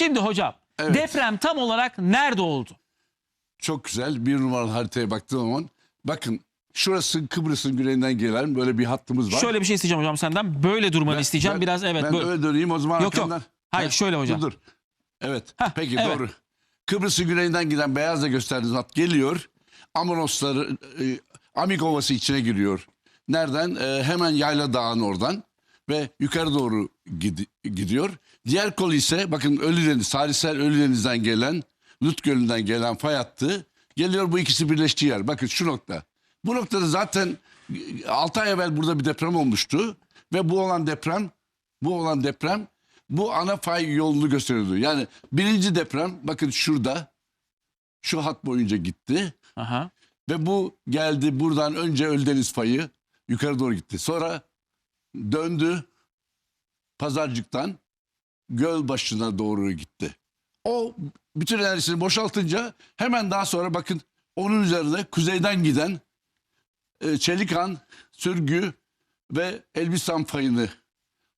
Şimdi hocam Evet. deprem tam olarak nerede oldu? Çok güzel. Bir numaralı haritaya baktığım zaman bakın şurası Kıbrıs'ın güneyinden gelen böyle bir hattımız var. Şöyle bir şey isteyeceğim hocam senden. Böyle durmanı Ben- isteyeceğim. ben- Biraz evet Ben böyle. öyle döneyim o zaman Yok, yok. arkamdan. Hayır, Heh, şöyle hocam. Dur dur. Evet. Heh, Peki evet. doğru. Kıbrıs'ın güneyinden giden beyazla gösterdiğiniz hat geliyor. Amonosları e, Amik Ovası içine giriyor. Nereden? E, hemen Yayla Dağı'nın oradan ve yukarı doğru gidi- gidiyor. Diğer kol ise bakın Ölüdeniz, tarihsel Ölüdeniz'den gelen, Lut Gölü'nden gelen fay hattı geliyor bu ikisi birleştiği yer. Bakın şu nokta. Bu noktada zaten 6 ay evvel burada bir deprem olmuştu ve bu olan deprem bu olan deprem bu ana fay yolunu gösteriyordu. Yani birinci deprem bakın şurada şu hat boyunca gitti Aha. ve bu geldi buradan önce Ölüdeniz fayı yukarı doğru gitti. Sonra döndü pazarcıktan göl başına doğru gitti. O bütün enerjisini boşaltınca hemen daha sonra bakın onun üzerine kuzeyden giden e, Çelikan, Sürgü ve Elbistan fayını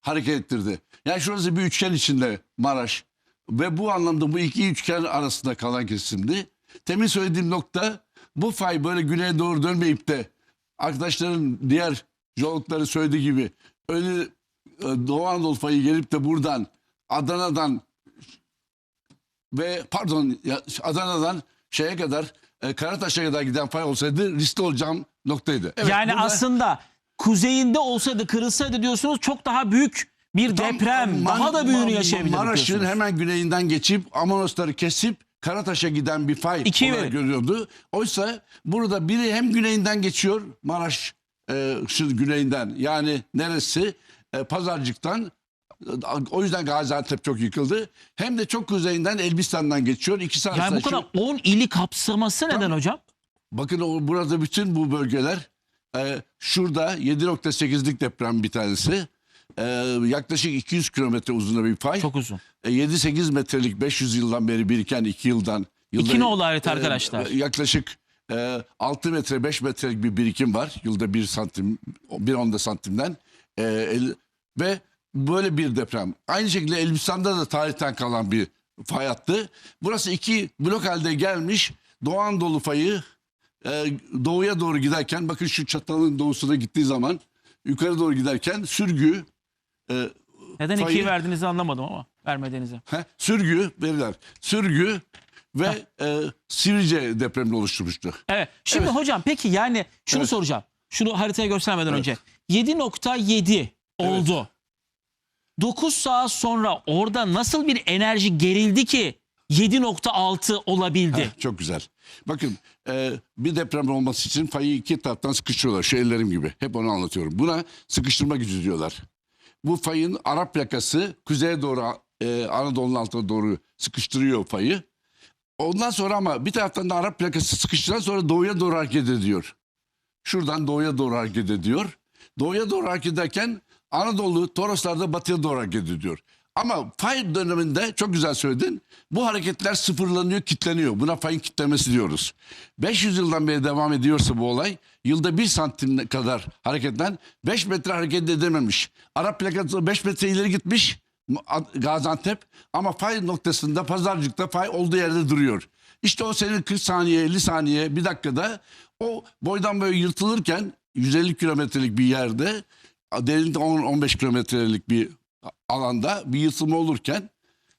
hareket ettirdi. Yani şurası bir üçgen içinde Maraş. Ve bu anlamda bu iki üçgen arasında kalan kesimdi. Temin söylediğim nokta bu fay böyle güneye doğru dönmeyip de arkadaşların diğer jeologları söylediği gibi öyle e, Doğu Anadolu fayı gelip de buradan Adana'dan ve pardon Adana'dan şeye kadar e, Karataş'a kadar giden fay olsaydı riskli olacağım noktaydı. Evet, yani burada- aslında kuzeyinde olsaydı kırılsaydı diyorsunuz çok daha büyük bir Tam deprem Man- daha da büyüğünü yaşayabilirdik Maraş'ın hemen güneyinden geçip Amonosları kesip Karataş'a giden bir fay İkiyi olarak görüyordu. Oysa burada biri hem güneyinden geçiyor Maraş e, şu güneyinden yani neresi E, Pazarcık'tan o yüzden Gaziantep çok yıkıldı. Hem de çok kuzeyinden Elbistan'dan geçiyor. İkisi arasında Yani bu kadar 10 ili kapsaması neden hocam? Bakın o, burada bütün bu bölgeler e, şurada 7.8'lik deprem bir tanesi. E, yaklaşık 200 kilometre uzunluğunda bir fay. Çok uzun. E, 7-8 metrelik 500 yıldan beri biriken 2 yıldan. Yılda, İki nolu harita e, arkadaşlar. e, yaklaşık e, 6 metre 5 metrelik bir birikim var. Yılda 1 santim, 1 onda santimden. E, el- ve böyle bir deprem. Aynı şekilde Elbistan'da da tarihten kalan bir fay hattı. Burası iki blok halde gelmiş. Doğu Anadolu fayı e, doğuya doğru giderken bakın şu çatalın doğusuna gittiği zaman yukarı doğru giderken sürgü e, Neden Fayı- ikiyi verdiğinizi anlamadım ama vermediğinizi. He, sürgü veriler. Sürgü ve e, Sivrice depremini oluşturmuştu. Evet. Şimdi Evet. hocam peki yani şunu Evet. soracağım. Şunu haritaya göstermeden Evet. önce. 7.7 oldu. 9 saat sonra orada nasıl bir enerji gerildi ki 7.6 olabildi? Heh, çok güzel. Bakın e, bir deprem olması için fayı iki taraftan sıkıştırıyorlar. Şu ellerim gibi. Hep onu anlatıyorum. Buna sıkıştırma gücü diyorlar. Bu fayın Arap plakası kuzeye doğru e, Anadolu'nun altına doğru sıkıştırıyor fayı. Ondan sonra ama bir taraftan da Arap plakası sıkıştıran sonra doğuya doğru hareket ediyor. Şuradan doğuya doğru hareket ediyor. Doğuya doğru hareket ederken Anadolu Toroslar'da batıya doğru hareket ediyor. Ama fay döneminde çok güzel söyledin. Bu hareketler sıfırlanıyor, kitleniyor. Buna fayın kitlemesi diyoruz. 500 yıldan beri devam ediyorsa bu olay yılda 1 santim kadar hareketten 5 metre hareket edememiş. Arap plakası 5 metre ileri gitmiş Gaziantep ama fay noktasında pazarcıkta fay olduğu yerde duruyor. İşte o senin 40 saniye 50 saniye bir dakikada o boydan böyle yırtılırken 150 kilometrelik bir yerde derinlikte 10-15 kilometrelik bir alanda bir yırtılma olurken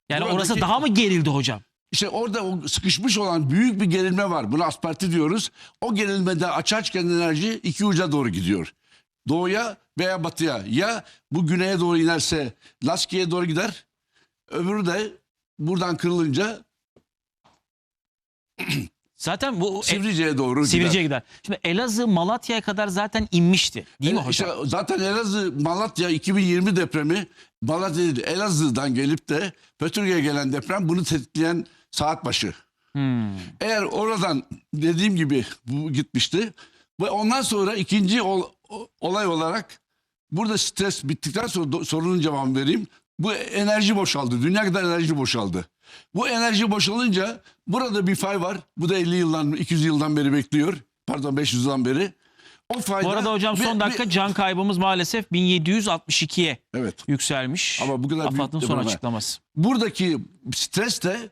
yani buradaki- orası daha mı gerildi hocam? işte orada o sıkışmış olan büyük bir gerilme var. Buna asparti diyoruz. O gerilmede açığa çıkan enerji iki uca doğru gidiyor. Doğuya veya batıya. Ya bu güneye doğru inerse Laski'ye doğru gider. Öbürü de buradan kırılınca Zaten bu e, Sivrice'ye doğru gider. Sivrice'ye gider. Şimdi Elazığ Malatya'ya kadar zaten inmişti. Değil mi Evet, hocam? işte zaten Elazığ Malatya 2020 depremi Malatya değil Elazığ'dan gelip de Pötürge'ye gelen deprem bunu tetikleyen saat başı. Hmm. Eğer oradan dediğim gibi bu gitmişti ve ondan sonra ikinci ol- olay olarak burada stres bittikten sonra sorunun cevabını vereyim. Bu enerji boşaldı. Dünya kadar enerji boşaldı. Bu enerji boşalınca burada bir fay var. Bu da 50 yıldan 200 yıldan beri bekliyor. Pardon 500 yıldan beri. O fayda Bu arada hocam son dakika ve- can kaybımız maalesef 1762'ye evet. yükselmiş. Ama bu kadar AFAD'ın son açıklaması. buradaki stres de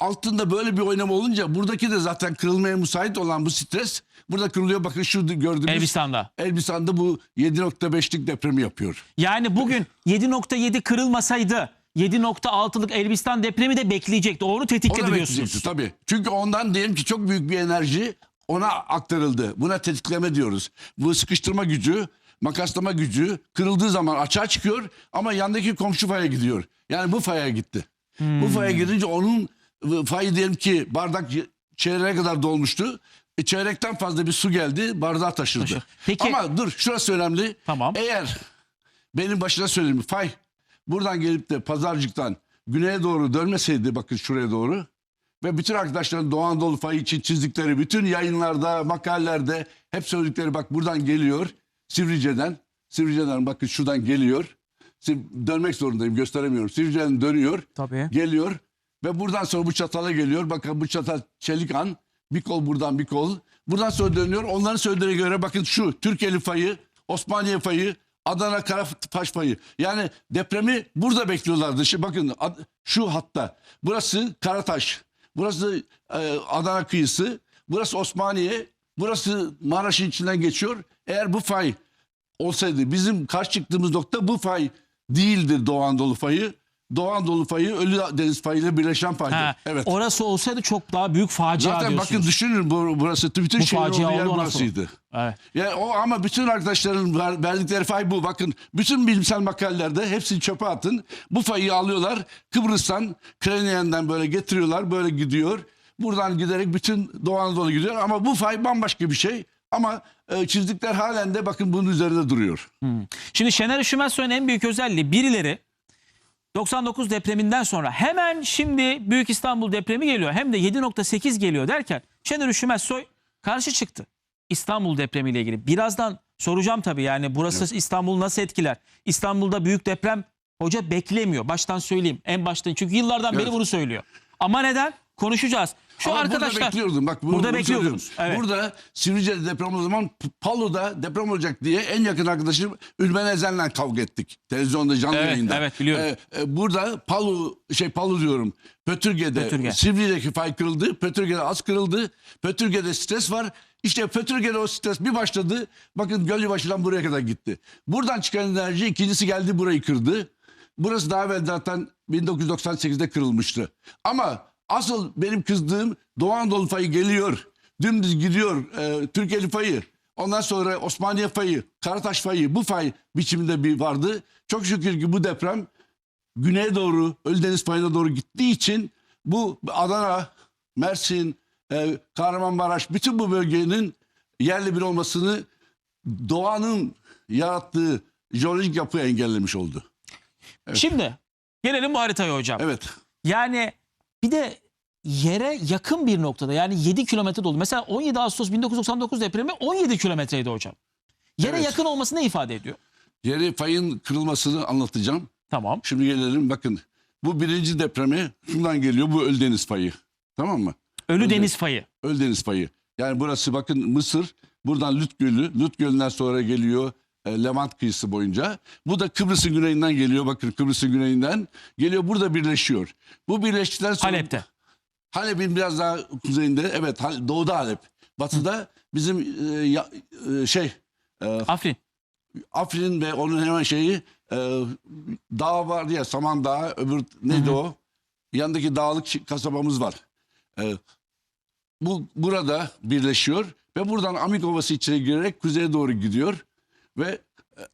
altında böyle bir oynama olunca buradaki de zaten kırılmaya müsait olan bu stres burada kırılıyor. Bakın şu gördüğümüz Elbistan'da. Elbistan'da bu 7.5'lik depremi yapıyor. Yani bugün 7.7 kırılmasaydı 7.6'lık Elbistan depremi de bekleyecekti. Onu tetikledi da diyorsunuz. bekleyecekti tabii. Çünkü ondan diyelim ki çok büyük bir enerji ona aktarıldı. Buna tetikleme diyoruz. Bu sıkıştırma gücü, makaslama gücü kırıldığı zaman açığa çıkıyor ama yandaki komşu faya gidiyor. Yani bu faya gitti. Hmm. Bu faya gidince onun fayı diyelim ki bardak çeyreğe kadar dolmuştu. E, çeyrekten fazla bir su geldi bardağı taşırdı. Taşır. Peki- Ama dur şurası önemli. Tamam. Eğer benim başına söyleyeyim fay buradan gelip de pazarcıktan güneye doğru dönmeseydi bakın şuraya doğru ve bütün arkadaşların Doğu Anadolu fayı için çizdikleri bütün yayınlarda, makalelerde hep söyledikleri bak buradan geliyor Sivrice'den. Sivrice'den bakın şuradan geliyor. Dönmek zorundayım gösteremiyorum. Sivrice'den dönüyor. Tabii. Geliyor ve buradan sonra bu çatala geliyor. Bakın bu çatal çelik an. Bir kol buradan bir kol. Buradan sonra dönüyor. Onların söylediğine göre bakın şu Türkiye'li fayı, Osmaniye fayı, Adana Karapaş fayı. Yani depremi burada bekliyorlardı. Şimdi bakın şu hatta. Burası Karataş. Burası e, Adana kıyısı. Burası Osmaniye. Burası Maraş'ın içinden geçiyor. Eğer bu fay olsaydı bizim karşı çıktığımız nokta bu fay değildir Doğu Anadolu fayı. Doğu Anadolu fayı Ölü Deniz fayıyla birleşen faydı. Ha, evet. Orası olsaydı çok daha büyük facia Zaten diyorsunuz. bakın düşünün bu- burası bütün Bu facia olduğu yer burasıydı. Evet. Yani o ama bütün arkadaşların ver- verdikleri fay bu. Bakın bütün bilimsel makalelerde hepsini çöpe atın. Bu fayı alıyorlar. Kıbrıs'tan, Kreniyen'den böyle getiriyorlar. Böyle gidiyor. Buradan giderek bütün Doğu Anadolu gidiyor. Ama bu fay bambaşka bir şey. Ama e, çizdikler halen de bakın bunun üzerinde duruyor. Şimdi Şener Üşümezsoy'un en büyük özelliği birileri 99 depreminden sonra hemen şimdi Büyük İstanbul depremi geliyor hem de 7.8 geliyor derken Şener Üşümezsoy karşı çıktı. İstanbul depremiyle ilgili. Birazdan soracağım tabii yani burası İstanbul nasıl etkiler? İstanbul'da büyük deprem hoca beklemiyor. Baştan söyleyeyim. En baştan çünkü yıllardan beri Evet. bunu söylüyor. Ama neden? Konuşacağız. Şu Ama arkadaşlar burada bekliyordum. Bak bunu, Burada bunu bekliyordunuz, evet. Burada Sivrice'de deprem o zaman Palu'da deprem olacak diye en yakın arkadaşım Ülmen Ezen'le kavga ettik. Televizyonda canlı Evet, yayında. evet, biliyorum. Ee, e, burada Palu şey Palu diyorum. Pötürge'de Pötürge. Sivrice'deki fay kırıldı. Pötürge'de az kırıldı. Pötürge'de stres var. İşte Pötürge'de o stres bir başladı. Bakın Gölcübaşı'dan buraya kadar gitti. Buradan çıkan enerji ikincisi geldi burayı kırdı. Burası daha evvel zaten 1998'de kırılmıştı. Ama asıl benim kızdığım Doğu Anadolu fayı geliyor. Dümdüz gidiyor. E, Türkiye'li fayı. Ondan sonra Osmaniye fayı, Karataş fayı bu fay biçiminde bir vardı. Çok şükür ki bu deprem güneye doğru Ölüdeniz fayına doğru gittiği için bu Adana, Mersin, e, Kahramanmaraş bütün bu bölgenin yerli bir olmasını doğanın yarattığı jeolojik yapı engellemiş oldu. şimdi gelelim bu haritaya hocam. Evet. Yani bir de yere yakın bir noktada yani 7 kilometre dolu. Mesela 17 Ağustos 1999 depremi 17 kilometreydi hocam. Yere Evet. yakın olması ne ifade ediyor? Yeri fayın kırılmasını anlatacağım. Tamam. Şimdi gelelim bakın. Bu birinci depremi şundan geliyor. Bu Ölüdeniz fayı. Tamam mı? Ölü deniz fayı. Ölüdeniz fayı. Yani burası bakın Mısır. Buradan Lüt Gölü. Lüt Gölü'nden sonra geliyor Levant kıyısı boyunca. Bu da Kıbrıs'ın güneyinden geliyor. Bakın Kıbrıs'ın güneyinden geliyor. Burada birleşiyor. Bu birleştikten sonra... Halep'te. Halep'in biraz daha kuzeyinde. Evet doğuda Halep. Batıda bizim e, ya- e, şey e, Afrin. Afrin ve onun hemen şeyi e, dağ var ya Saman Dağı öbür neydi o? Yanındaki dağlık kasabamız var. E, bu burada birleşiyor ve buradan Amik Ovası içine girerek kuzeye doğru gidiyor ve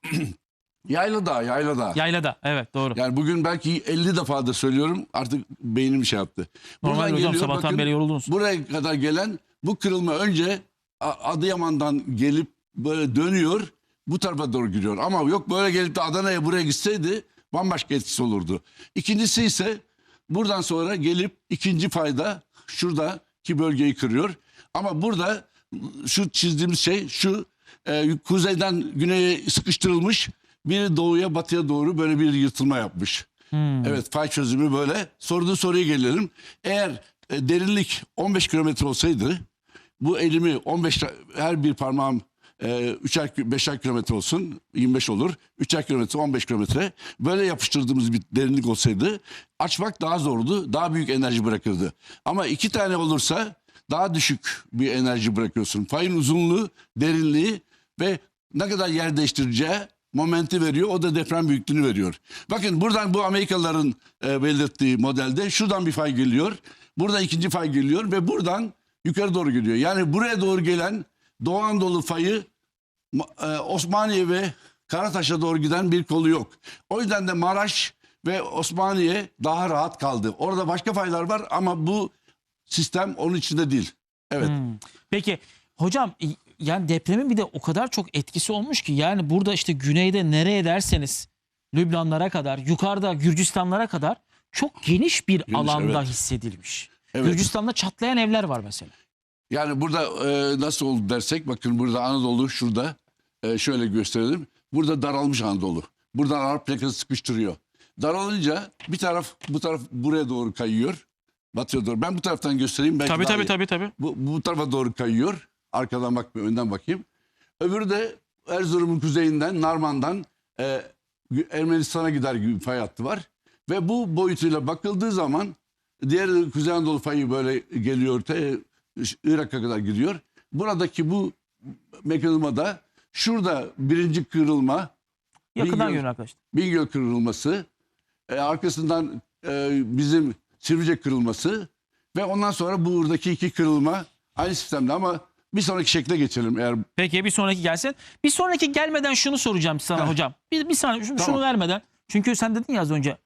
Yayla Dağı, Yayla Dağı. Yaylada. Evet doğru. Yani bugün belki 50 defa da söylüyorum artık beynim şey yaptı. Normal Buradan hocam geliyor, sabahtan bakın, beri yoruldunuz. Buraya kadar gelen bu kırılma önce Adıyaman'dan gelip böyle dönüyor bu tarafa doğru gidiyor. Ama yok böyle gelip de Adana'ya buraya gitseydi bambaşka etkisi olurdu. İkincisi ise buradan sonra gelip ikinci fayda şuradaki bölgeyi kırıyor. Ama burada şu çizdiğimiz şey şu e, kuzeyden güneye sıkıştırılmış bir doğuya batıya doğru böyle bir yırtılma yapmış. Evet fay çözümü böyle. Sorduğu soruya gelelim. Eğer e, derinlik 15 kilometre olsaydı bu elimi 15 ta- her bir parmağım e, üçer, beşer kilometre olsun 25 olur. Üçer kilometre 15 kilometre. Böyle yapıştırdığımız bir derinlik olsaydı açmak daha zordu. Daha büyük enerji bırakırdı. Ama iki tane olursa daha düşük bir enerji bırakıyorsun. Fayın uzunluğu, derinliği ve ne kadar yer değiştireceği momenti veriyor. O da deprem büyüklüğünü veriyor. Bakın buradan bu Amerikalıların e, belirttiği modelde şuradan bir fay geliyor. Burada ikinci fay geliyor ve buradan yukarı doğru geliyor. Yani buraya doğru gelen Doğu Anadolu fayı e, Osmaniye ve Karataş'a doğru giden bir kolu yok. O yüzden de Maraş ve Osmaniye daha rahat kaldı. Orada başka faylar var ama bu sistem onun içinde değil. Evet. Peki hocam yani depremin bir de o kadar çok etkisi olmuş ki yani burada işte güneyde nereye derseniz Lübnanlara kadar yukarıda Gürcistanlara kadar çok geniş bir Geniş, alanda evet. hissedilmiş. Evet. Gürcistan'da çatlayan evler var mesela. Yani burada e, nasıl oldu dersek bakın burada Anadolu şurada e, şöyle gösterelim. Burada daralmış Anadolu. Buradan Arap plakası sıkıştırıyor. Daralınca bir taraf bu taraf buraya doğru kayıyor. Batıya doğru. Ben bu taraftan göstereyim. Belki Tabii tabii tabii tabii. Bu, bu tarafa doğru kayıyor. Arkadan bakmıyor, önden bakayım. Öbürü de Erzurum'un kuzeyinden, Narman'dan e, Ermenistan'a gider gibi bir fay hattı var. Ve bu boyutuyla bakıldığı zaman diğer Kuzey Anadolu fayı böyle geliyor, te, Irak'a kadar gidiyor. Buradaki bu mekanizmada şurada birinci kırılma, Yakından Bingöl- görün arkadaşlar. Bingöl kırılması, e, arkasından e, bizim Sivrice kırılması ve ondan sonra buradaki iki kırılma aynı sistemde ama bir sonraki şekle geçelim eğer Peki bir sonraki gelsin. Bir sonraki gelmeden şunu soracağım sana Heh. hocam. Bir, bir saniye şunu, Tamam. şunu vermeden. Çünkü sen dedin ya az önce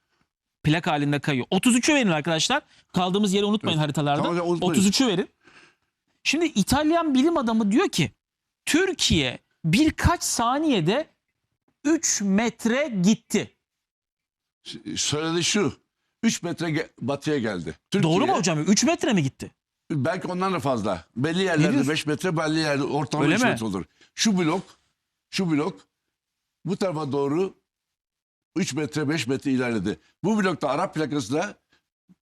plak halinde kayıyor. 33'ü verin arkadaşlar. Kaldığımız yeri unutmayın haritalarda. Tamam hocam, unutmayın. 33'ü verin. Şimdi İtalyan bilim adamı diyor ki Türkiye birkaç saniyede 3 metre gitti. söyledi şu 3 metre ge- batıya geldi. Türkiye, Doğru mu hocam? 3 metre mi gitti? Belki ondan da fazla. Belli yerlerde diyorsun? 5 metre, belli yerde ortalama Öyle 3 mi? metre olur. Şu blok, şu blok bu tarafa doğru 3 metre 5 metre ilerledi. Bu blokta Arap plakası da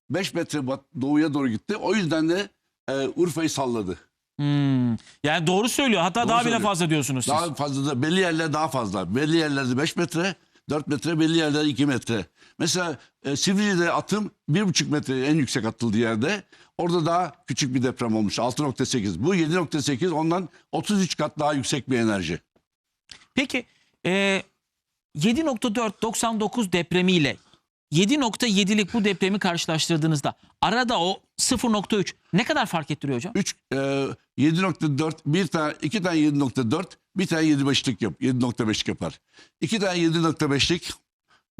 5 metre bat- doğuya doğru gitti. O yüzden de e, Urfa'yı salladı. Hmm. Yani doğru söylüyor. Hatta Doğru daha bile söylüyor. fazla diyorsunuz siz. Daha fazla da belli yerler daha fazla. Belli yerlerde 5 metre, 4 metre, belli yerlerde 2 metre. Mesela e, Sivrice'de atım 1,5 metre en yüksek atıldığı yerde. Orada daha küçük bir deprem olmuş. 6.8. Bu 7.8 ondan 33 kat daha yüksek bir enerji. Peki e, 7.4 99 depremiyle 7.7'lik bu depremi karşılaştırdığınızda arada o 0.3 ne kadar fark ettiriyor hocam? 3 e, 7.4 bir tane iki tane 7.4 bir tane 7.5'lik yap 7.5'lik yapar. İki tane 7.5'lik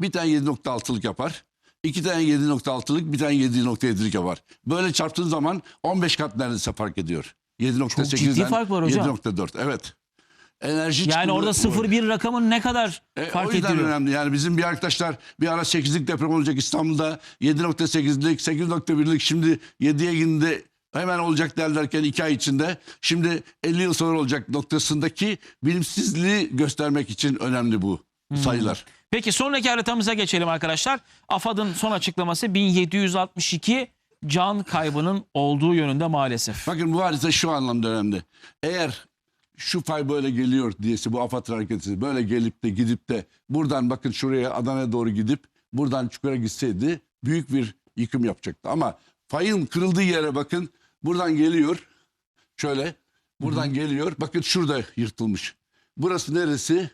bir tane 7.6'lık yapar. İki tane 7.6'lık bir tane 7.7'lik yapar. Böyle çarptığın zaman 15 kat neredeyse fark ediyor. 7.8'den ciddi fark var hocam. 7.4 evet. Enerji Yani orada 0.1 rakamın ne kadar E, fark o yüzden önemli. Yani bizim bir arkadaşlar bir ara 8'lik deprem olacak İstanbul'da 7.8'lik 8.1'lik şimdi 7'ye indi hemen olacak derlerken 2 ay içinde şimdi 50 yıl sonra olacak noktasındaki bilimsizliği göstermek için önemli bu sayılar. Peki sonraki haritamıza geçelim arkadaşlar. AFAD'ın son açıklaması 1762 can kaybının olduğu yönünde maalesef. Bakın bu harita şu anlamda önemli. Eğer şu fay böyle geliyor diyesi bu AFAD hareketi böyle gelip de gidip de buradan bakın şuraya Adana'ya doğru gidip buradan çukura gitseydi büyük bir yıkım yapacaktı. Ama fayın kırıldığı yere bakın buradan geliyor şöyle buradan geliyor bakın şurada yırtılmış. Burası neresi?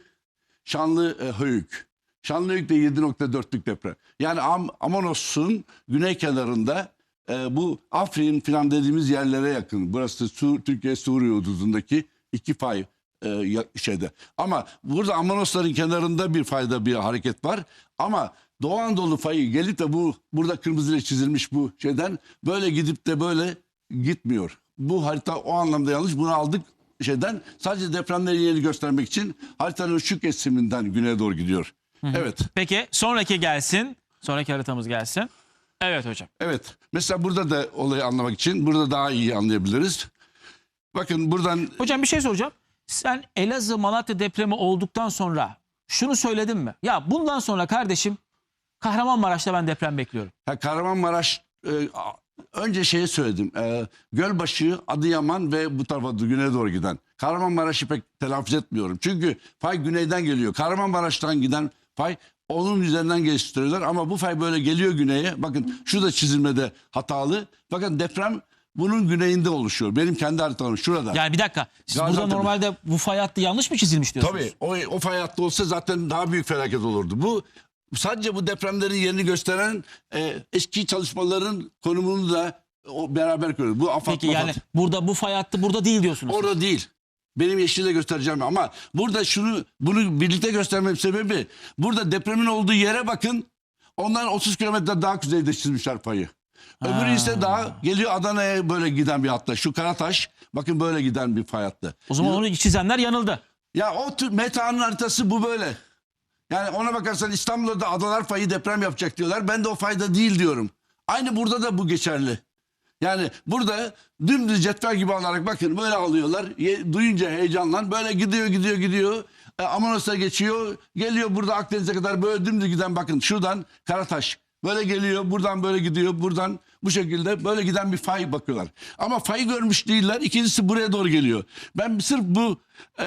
Şanlı e, Höyük. Şanlıhöyük de 7.4'lük deprem. Yani Am Amonos'un güney kenarında e, bu Afrin falan dediğimiz yerlere yakın. Burası Su Türkiye Suriye hududundaki iki fay e, şeyde. Ama burada Amonosların kenarında bir fayda bir hareket var. Ama Doğu Anadolu fayı gelip de bu burada kırmızıyla çizilmiş bu şeyden böyle gidip de böyle gitmiyor. Bu harita o anlamda yanlış. Bunu aldık şeyden sadece depremlerin yerini göstermek için haritanın şu kesiminden güneye doğru gidiyor. Evet. Peki sonraki gelsin. Sonraki haritamız gelsin. Evet hocam. Evet. Mesela burada da olayı anlamak için burada daha iyi anlayabiliriz. Bakın buradan Hocam bir şey soracağım. Sen Elazığ Malatya depremi olduktan sonra şunu söyledin mi? Ya bundan sonra kardeşim Kahramanmaraş'ta ben deprem bekliyorum. ha, Kahramanmaraş e, a- önce şeyi söyledim. E, Gölbaşı, Adıyaman ve bu tarafa doğru, güneye doğru giden. Kahramanmaraş'ı pek telaffuz etmiyorum. Çünkü fay güneyden geliyor. Kahramanmaraş'tan giden fay onun üzerinden geliştiriyorlar. Ama bu fay böyle geliyor güneye. Bakın şurada çizilmede hatalı. Bakın deprem bunun güneyinde oluşuyor. Benim kendi haritam şurada. Yani bir dakika. Siz burada Gaziantep. normalde bu fay hattı yanlış mı çizilmiş diyorsunuz? Tabii o, o fay hattı olsa zaten daha büyük felaket olurdu. Bu sadece bu depremlerin yerini gösteren e, eski çalışmaların konumunu da o beraber görüyoruz. Bu afat Peki mafat. yani burada bu fay hattı burada değil diyorsunuz. Orada değil. Benim yeşille göstereceğim ama burada şunu bunu birlikte göstermem sebebi burada depremin olduğu yere bakın. Ondan 30 kilometre daha kuzeyde çizmişler payı. Öbürü ise daha geliyor Adana'ya böyle giden bir hatta. Şu Karataş bakın böyle giden bir fay hattı. o zaman onu çizenler yanıldı. Ya o tür metanın haritası bu böyle. Yani ona bakarsan İstanbul'da adalar fayı deprem yapacak diyorlar. Ben de o fayda değil diyorum. Aynı burada da bu geçerli. Yani burada dümdüz cetvel gibi alarak bakın böyle alıyorlar. Ye- duyunca heyecanlan böyle gidiyor gidiyor gidiyor. E, Amanos'a geçiyor. Geliyor burada Akdeniz'e kadar böyle dümdüz giden bakın şuradan Karataş. Böyle geliyor buradan böyle gidiyor buradan bu şekilde böyle giden bir fay bakıyorlar. Ama fayı görmüş değiller. İkincisi buraya doğru geliyor. Ben sırf bu e,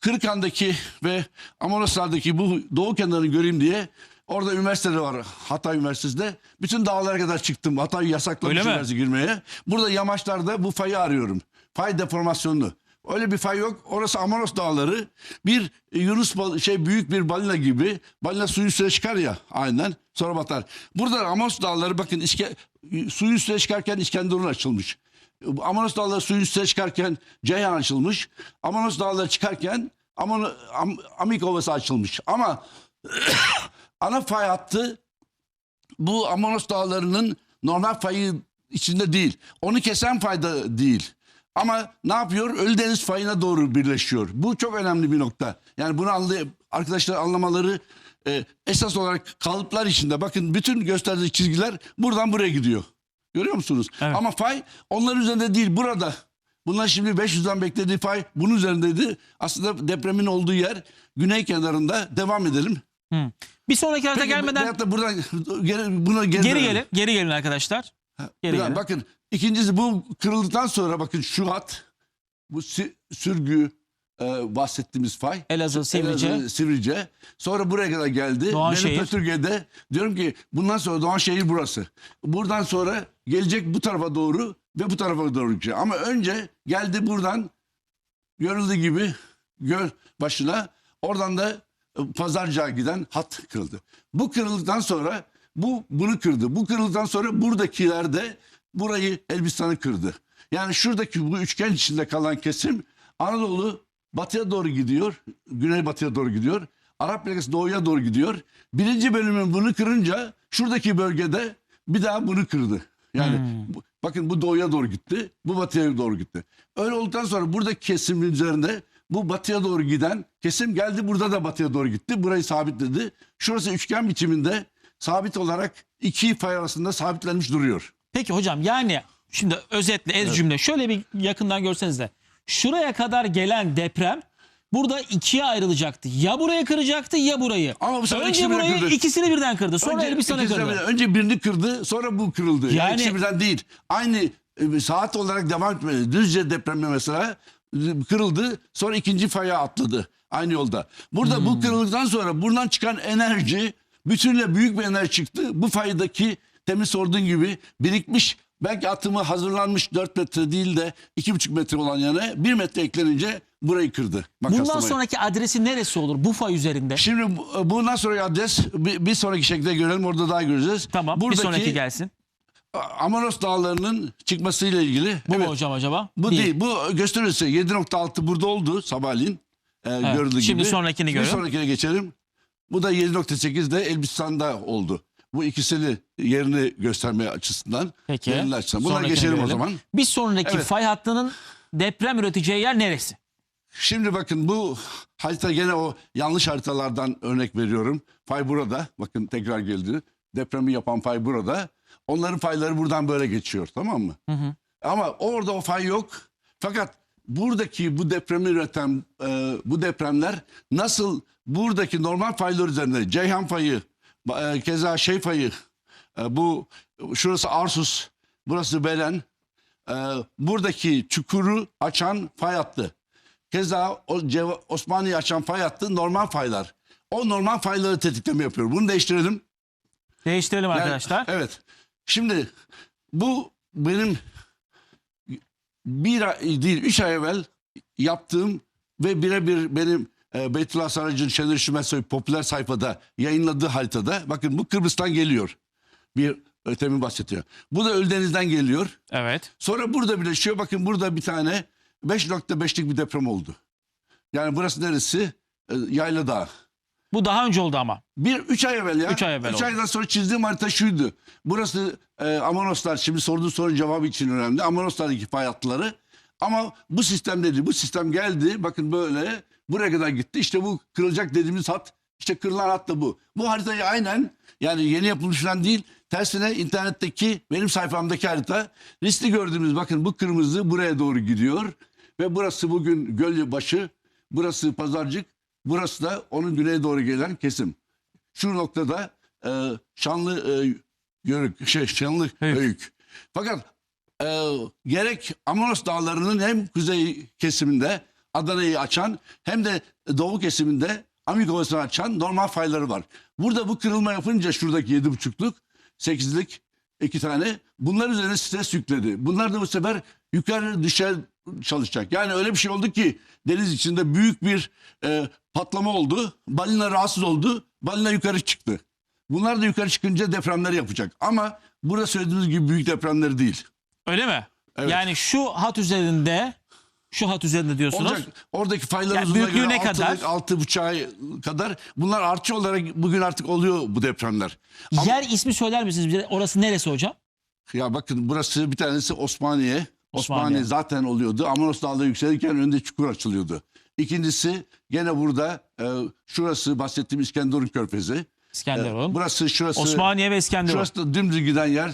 Kırıkhan'daki ve Amonoslar'daki bu doğu kenarını göreyim diye orada üniversiteleri var Hatay Üniversitesi'nde. Bütün dağlara kadar çıktım. Hatay yasaklamış Öyle mi? üniversite girmeye. Burada yamaçlarda bu fayı arıyorum. Fay deformasyonunu. Öyle bir fay yok. Orası Amonos Dağları. Bir Yunus bal- şey büyük bir balina gibi. Balina suyun üstüne çıkar ya aynen. Sonra batar. Burada Amonos Dağları bakın iske, suyun üstüne çıkarken İskenderun açılmış. Amanos Dağları suyun üstüne çıkarken Ceyhan açılmış. Amanos Dağları çıkarken Amon, Am, Amik Ovası açılmış. Ama ana fay hattı bu Amanos Dağları'nın normal fayı içinde değil. Onu kesen fayda değil. Ama ne yapıyor? Ölüdeniz fayına doğru birleşiyor. Bu çok önemli bir nokta. Yani bunu anlay arkadaşlar anlamaları e, esas olarak kalıplar içinde. Bakın bütün gösterdiği çizgiler buradan buraya gidiyor. Görüyor musunuz? Evet. Ama fay onların üzerinde değil burada. Bunlar şimdi 500'den beklediği fay bunun üzerindeydi. Aslında depremin olduğu yer güney kenarında. Devam edelim. Bir sonraki harita Peki, gelmeden veyahut da buradan geri, buna geri, geri gelin. Geri gelin arkadaşlar. Geri Buradan gelin. bakın ikincisi bu kırıldıktan sonra bakın şu hat bu si- sürgü e, bahsettiğimiz fay. Elazığ, Sivrice. Elazığ, Sivrice. Sonra buraya kadar geldi. Doğanşehir. Benim Pötürge'de diyorum ki bundan sonra Doğanşehir burası. Buradan sonra gelecek bu tarafa doğru ve bu tarafa doğru gidecek. Ama önce geldi buradan görüldüğü gibi göl başına oradan da pazarcığa giden hat kırıldı. Bu kırıldıktan sonra bu bunu kırdı. Bu kırıldıktan sonra buradakiler de burayı Elbistan'ı kırdı. Yani şuradaki bu üçgen içinde kalan kesim Anadolu batıya doğru gidiyor. Güneybatıya doğru gidiyor. Arap bölgesi doğuya doğru gidiyor. Birinci bölümün bunu kırınca şuradaki bölgede bir daha bunu kırdı. Yani bu- bakın bu doğuya doğru gitti. Bu batıya doğru gitti. Öyle olduktan sonra buradaki kesimin üzerinde bu batıya doğru giden kesim geldi burada da batıya doğru gitti. Burayı sabitledi. Şurası üçgen biçiminde sabit olarak iki fay arasında sabitlenmiş duruyor. Peki hocam yani şimdi özetle ez cümle şöyle bir yakından görseniz de şuraya kadar gelen deprem burada ikiye ayrılacaktı. Ya buraya kıracaktı ya burayı. Ama bu sefer Önce burayı kırdı. ikisini birden kırdı. Sonra Elbistan'ı ikisini kırdı. birden- önce birini kırdı sonra bu kırıldı. Yani, Yani- İkisi birden değil. Aynı e, saat olarak devam etmedi. Düzce depremi mesela kırıldı sonra ikinci faya atladı. Aynı yolda. Burada Hmm. bu kırıldıktan sonra buradan çıkan enerji bütünle büyük bir enerji çıktı. Bu faydaki temin sorduğun gibi birikmiş belki atımı hazırlanmış 4 metre değil de 2,5 metre olan yana 1 metre eklenince burayı kırdı. Bundan sonraki adresi neresi olur bu fay üzerinde? Şimdi bu- bundan sonra adres bir, bir sonraki şekilde görelim orada daha göreceğiz. Tamam bir sonraki gelsin. Amanos dağlarının çıkmasıyla ilgili. Bu evet, mu hocam acaba? Bu değil. Bu gösterirse 7.6 burada oldu sabahleyin. E, görüldüğü şimdi gibi. sonrakini Bir görelim. sonrakine geçelim. Bu da 7.8 de Elbistan'da oldu. Bu ikisini yerini göstermeye açısından. Peki. Yerini açısından. Sonrakini geçelim o görelim. zaman. Bir sonraki Evet. fay hattının deprem üreteceği yer neresi? Şimdi bakın bu harita gene o yanlış haritalardan örnek veriyorum. Fay burada. Bakın tekrar geldi. Depremi yapan fay burada. Onların fayları buradan böyle geçiyor tamam mı? Ama orada o fay yok. Fakat buradaki bu depremi üreten e, bu depremler nasıl buradaki normal faylar üzerinde Ceyhan fayı, e, keza şey fayı, e, bu şurası Arsus, burası Belen. Ee, buradaki çukuru açan fay hattı. Keza o Osmaniye açan fay hattı normal faylar. O normal fayları tetikleme yapıyor. Bunu değiştirelim. Değiştirelim Yani- arkadaşlar. Evet. Şimdi bu benim bir ay değil üç ay evvel yaptığım ve birebir benim e, Beytullah Saraycı'nın Şener Şimensoy popüler sayfada yayınladığı haritada bakın bu Kıbrıs'tan geliyor. Bir ötemi bahsediyor. Bu da Öldeniz'den geliyor. Evet. Sonra burada birleşiyor. Bakın burada bir tane 5.5'lik bir deprem oldu. Yani burası neresi? E, Yayla Dağı. Bu daha önce oldu ama. Bir üç ay evvel ya. Üç ay evvel Üç oldu. aydan sonra çizdiğim harita şuydu. Burası e, Amanoslar. Şimdi sorduğu sorunun cevabı için önemli. Amanoslardaki fay hatları. Ama bu sistem dedi. Bu sistem geldi. Bakın böyle buraya kadar gitti. İşte bu kırılacak dediğimiz hat. İşte kırılan hat da bu. Bu haritayı aynen yani yeni yapılmış falan değil. Tersine internetteki benim sayfamdaki harita. Riskli gördüğümüz bakın bu kırmızı buraya doğru gidiyor. Ve burası bugün Gölbaşı. Burası Pazarcık. Burası da onun güneye doğru gelen kesim şu noktada e, Şanlı e, Yörük, şey, Şanlı Höyük. Höyük. Fakat e, gerek Amanos Dağları'nın hem kuzey kesiminde Adana'yı açan hem de doğu kesiminde Ovası'nı açan normal fayları var. Burada bu kırılma yapınca şuradaki yedi buçukluk, sekizlik iki tane bunlar üzerine stres yükledi. Bunlar da bu sefer yukarı düşer çalışacak. Yani öyle bir şey oldu ki deniz içinde büyük bir e, patlama oldu. Balina rahatsız oldu. Balina yukarı çıktı. Bunlar da yukarı çıkınca depremler yapacak. Ama burada söylediğimiz gibi büyük depremler değil. Öyle mi? Evet. Yani şu hat üzerinde şu hat üzerinde diyorsunuz. Olacak. Oradaki faylar Yani uzunluğuna göre ne kadar? altılık, altı buçuğa kadar. Bunlar artçı olarak bugün artık oluyor bu depremler. Ama- Yer ismi söyler misiniz bize? Orası neresi hocam? Ya bakın burası bir tanesi Osmaniye. Osmaniye, Osmaniye. zaten oluyordu. Amanos Dağı'nda yükselirken önünde çukur açılıyordu. İkincisi gene burada e, şurası bahsettiğim İskenderun Körfezi. İskenderun. Burası şurası. Osmaniye ve İskenderun. Şurası da dümdüz giden yer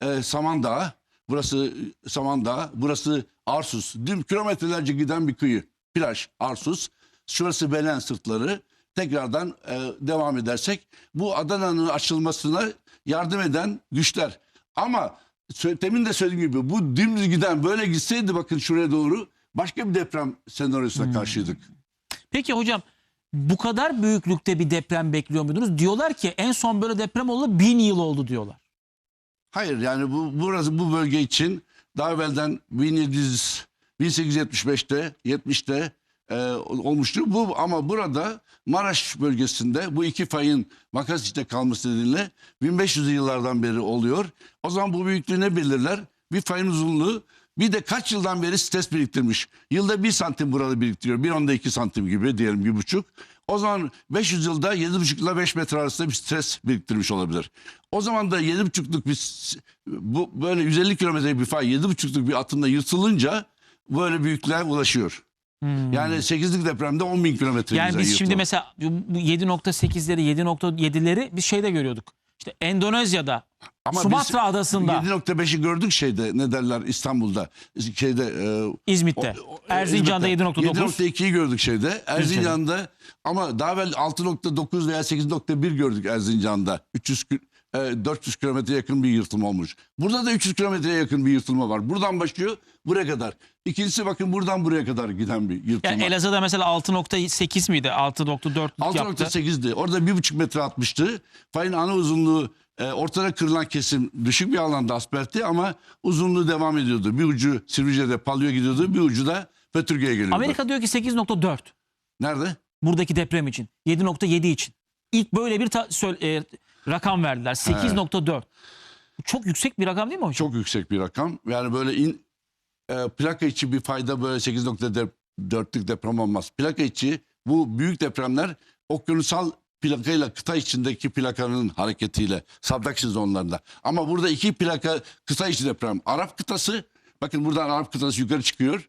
e, Samandağ. Burası e, Samandağ. Burası Arsus. Düm kilometrelerce giden bir kıyı. Plaj Arsus. Şurası Belen sırtları. Tekrardan e, devam edersek bu Adana'nın açılmasına yardım eden güçler. Ama temin de söylediğim gibi bu dümdüz giden böyle gitseydi bakın şuraya doğru başka bir deprem senaryosuna Hmm. karşıydık. Peki hocam bu kadar büyüklükte bir deprem bekliyor muydunuz? Diyorlar ki en son böyle deprem oldu bin yıl oldu diyorlar. Hayır yani bu burası bu bölge için daha evvelden 1700 1875'te 70'te e, olmuştu. Bu ama burada Maraş bölgesinde bu iki fayın makas içinde kalması nedeniyle 1500'lü yıllardan beri oluyor. O zaman bu büyüklüğü ne belirler? Bir fayın uzunluğu bir de kaç yıldan beri stres biriktirmiş. Yılda bir santim burada biriktiriyor. Bir onda iki santim gibi diyelim bir buçuk. O zaman 500 yılda 7,5 ile 5 metre arasında bir stres biriktirmiş olabilir. O zaman da 7,5'luk bir bu böyle 150 kilometre bir fay 7,5'luk bir atımda yırtılınca böyle büyüklüğe ulaşıyor. Yani 8'lik depremde 10 bin kilometre Hmm. Yani biz şimdi yırtılır. mesela bu 7.8'leri 7.7'leri biz şeyde görüyorduk. İşte Endonezya'da, Ama Sumatra biz adasında, 7.5'i gördük şeyde ne derler İstanbul'da şeyde e, İzmit'te, O- o- Erzincan'da İzmit'te. 7.9. 7.2'yi gördük şeyde. Erzincan'da ama daha evvel 6.9 veya 8.1 gördük Erzincan'da. 300 kü- e, 400 kilometre yakın bir yırtılma olmuş. Burada da 300 kilometreye yakın bir yırtılma var. Buradan başlıyor buraya kadar. İkincisi bakın buradan buraya kadar giden bir yırtılma. Yani Elazığ'da mesela 6.8 miydi? 6.4 yaptı. 6.8'di. Orada bir buçuk metre atmıştı. Fayın ana uzunluğu e, ortada kırılan kesim düşük bir alanda asperti ama uzunluğu devam ediyordu. Bir ucu Sivrice'de palyo gidiyordu. Bir ucu da Pötürge'ye geliyordu. Amerika diyor ki 8.4 Nerede? buradaki deprem için. 7.7 için. İlk böyle bir ta- söyle- e, rakam verdiler. 8.4. Çok yüksek bir rakam değil mi hocam? Çok yüksek bir rakam. Yani böyle in, e, plaka içi bir fayda böyle 8.4'lük deprem olmaz. Plaka içi bu büyük depremler okyanusal plakayla kıta içindeki plakanın hareketiyle subduction zonlarında. Ama burada iki plaka kıta içi deprem. Arap kıtası bakın buradan Arap kıtası yukarı çıkıyor.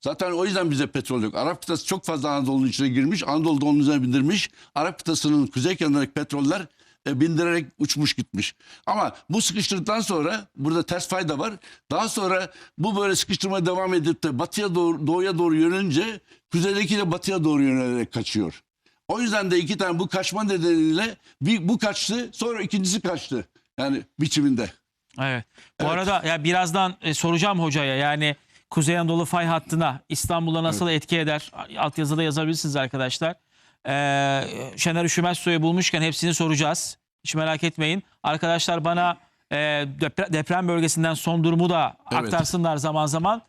Zaten o yüzden bize petrol yok. Arap kıtası çok fazla Anadolu'nun içine girmiş. Anadolu da onun üzerine bindirmiş. Arap kıtasının kuzey kenarındaki petroller e, bindirerek uçmuş gitmiş. Ama bu sıkıştırdıktan sonra burada ters fayda var. Daha sonra bu böyle sıkıştırmaya devam edip de batıya doğru, doğuya doğru yönelince kuzeydeki de batıya doğru yönelerek kaçıyor. O yüzden de iki tane bu kaçma nedeniyle bir bu kaçtı sonra ikincisi kaçtı. Yani biçiminde. Evet. Bu Evet. arada ya birazdan e, soracağım hocaya yani Kuzey Anadolu fay hattına İstanbul'a nasıl etki eder? Altyazıda yazabilirsiniz arkadaşlar. Ee, Şener Üşümezsoy'u bulmuşken hepsini soracağız. Hiç merak etmeyin. Arkadaşlar bana e, depre- deprem bölgesinden son durumu da aktarsınlar zaman zaman.